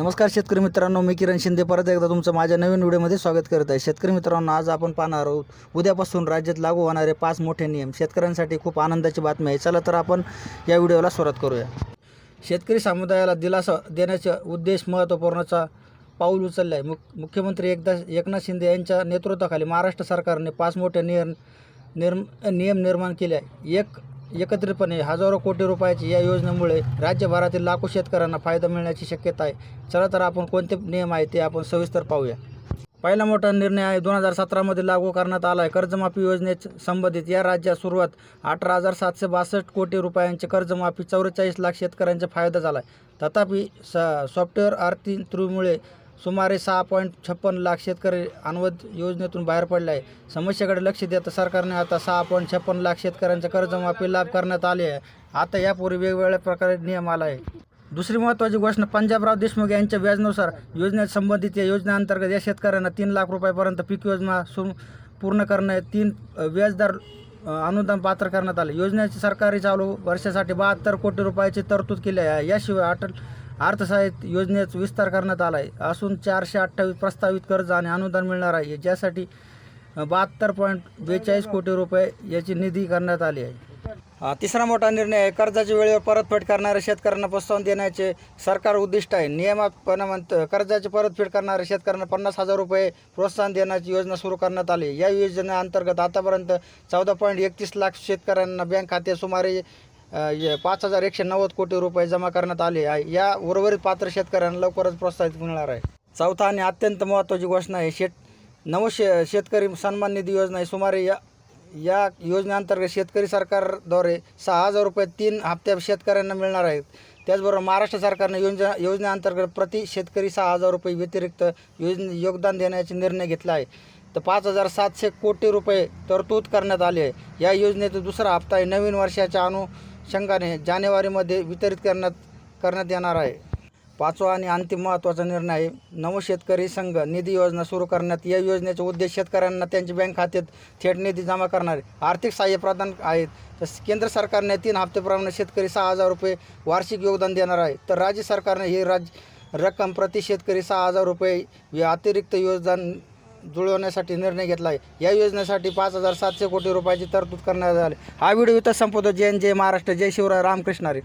नमस्कार शेतकरी मित्रांनो मी किरण शिंदे. परत एकदा तुमचं माझ्या नवीन व्हिडिओमध्ये स्वागत करत आहे. शेतकरी मित्रांनो आज आपण पाहणार आहोत उद्यापासून राज्यात लागू होणारे पाच मोठे नियम. शेतकऱ्यांसाठी खूप आनंदाची बातमी आहे. चला तर आपण या व्हिडिओला सुरुवात करूया. शेतकरी समुदायाला दिलासा देण्याचा उद्देश महत्त्वपूर्णचा पाऊल उचलला आहे मुख मुख्यमंत्री एकदा एकनाथ शिंदे यांच्या नेतृत्वाखाली महाराष्ट्र सरकारने पाच मोठे नियम निर्म नियम निर्माण केले आहे एक एकत्रितपणे हजारो कोटी रुपयाची या योजनेमुळे राज्यभरातील लाखो शेतकऱ्यांना फायदा मिळण्याची शक्यता आहे. चला तर आपण कोणते नियम आहेत ते आपण सविस्तर पाहूया. पहिला मोठा निर्णय आहे दोन हजार सतरामध्ये लागू करण्यात आला आहे कर्जमाफी योजनेत संबंधित या राज्यात सुरुवात अठरा हजार सातशे बासष्ट कोटी रुपयांचे कर्जमाफी चौवेचाळीस लाख शेतकऱ्यांचा फायदा झाला आहे तथापि स सॉफ्टवेअर आर्थिक त्रुमुळे सुमारे सहा पॉईंट छप्पन लाख शेतकरी अनुवद योजनेतून बाहेर पडले आहे. समस्येकडे लक्ष देता सरकारने आता सहा पॉईंट छप्पन लाख शेतकऱ्यांच्या कर्जमाफी लाभ करण्यात आले आहे. आता यापूर्वी वेगवेगळ्या प्रकारे नियम आला आहे. दुसरी महत्त्वाची घोषणा पंजाबराव देशमुख यांच्या व्याजनुसार योजनेत संबंधित या योजनेअंतर्गत या शेतकऱ्यांना तीन लाख रुपयापर्यंत पीक योजना सु पूर्ण करणे तीन व्याजदर अनुदान पात्र करण्यात आले. योजनेची सरकारी चालू वर्षासाठी बहात्तर कोटी रुपयाची तरतूद केली आहे. याशिवाय अटल अर्थसहाय्य योजनेचा विस्तार करण्यात आला आहे असून चारशे अठ्ठावीस प्रस्तावित कर्ज आणि अनुदान मिळणार आहे. ज्यासाठी बहात्तर पॉईंट बेचाळीस कोटी रुपये याची निधी करण्यात आली आहे. तिसरा मोठा निर्णय आहे. कर्जाची वेळेवर परतफेड करणाऱ्या शेतकऱ्यांना प्रोत्साहन देण्याचे सरकार उद्दिष्ट आहे. नियमाप्रमाणे कर्जाची परतफेड करणाऱ्या शेतकऱ्यांना पन्नास हजार रुपये प्रोत्साहन देण्याची योजना सुरू करण्यात आली या योजनेअंतर्गत आतापर्यंत चौदा पॉईंट एकतीस लाख शेतकऱ्यांना बँक खाते सुमारे पाच हजार एकशे नव्वद कोटी रुपये जमा करण्यात आले आहे. या उर्वरित पात्र शेतकऱ्यांना लवकरच प्रोत्साहित मिळणार आहे. चौथा आणि अत्यंत महत्त्वाची घोषणा आहे शेत नव शे शेतकरी सन्मान निधी योजना आहे. सुमारे या या योजनेअंतर्गत शेतकरी सरकारद्वारे सहा हजार रुपये तीन हप्त्या शेतकऱ्यांना मिळणार आहेत. त्याचबरोबर महाराष्ट्र सरकारने योजना योजनेअंतर्गत प्रति शेतकरी सहा हजार रुपये व्यतिरिक्त योजने योगदान देण्याचे निर्णय घेतला आहे. तर पाच हजार सातशे कोटी रुपये तरतूद करण्यात आले आहे. या योजनेचा दुसरा हप्ता आहे. नवीन वर्षाच्या अनुषंगाने जानेवारीमध्ये वितरित करण्यात करण्यात येणार आहे. पाचवा आणि अंतिम महत्त्वाचा निर्णय आहे. नवशेतकरी संघ निधी योजना सुरू करण्यात या योजनेचा उद्देश शेतकऱ्यांना त्यांच्या बँक खात्यात थेट निधी जमा करणारे आर्थिक सहाय्य प्रदान आहेत. तर केंद्र सरकारने तीन हप्त्याप्रमाणे शेतकरी सहा हजार रुपये वार्षिक योगदान देणार आहे. तर राज्य सरकारने ही राज्य रक्कम प्रति शेतकरी सहा हजार रुपये या अतिरिक्त योगदान जुळवण्यासाठी निर्णय घेतला आहे या योजनेसाठी पाच हजार सातशे कोटी रुपयाची तरतूद करण्यात आली. हा व्हिडिओ इथं संपवतो. जय जय महाराष्ट्र जय शिवराय रामकृष्णारी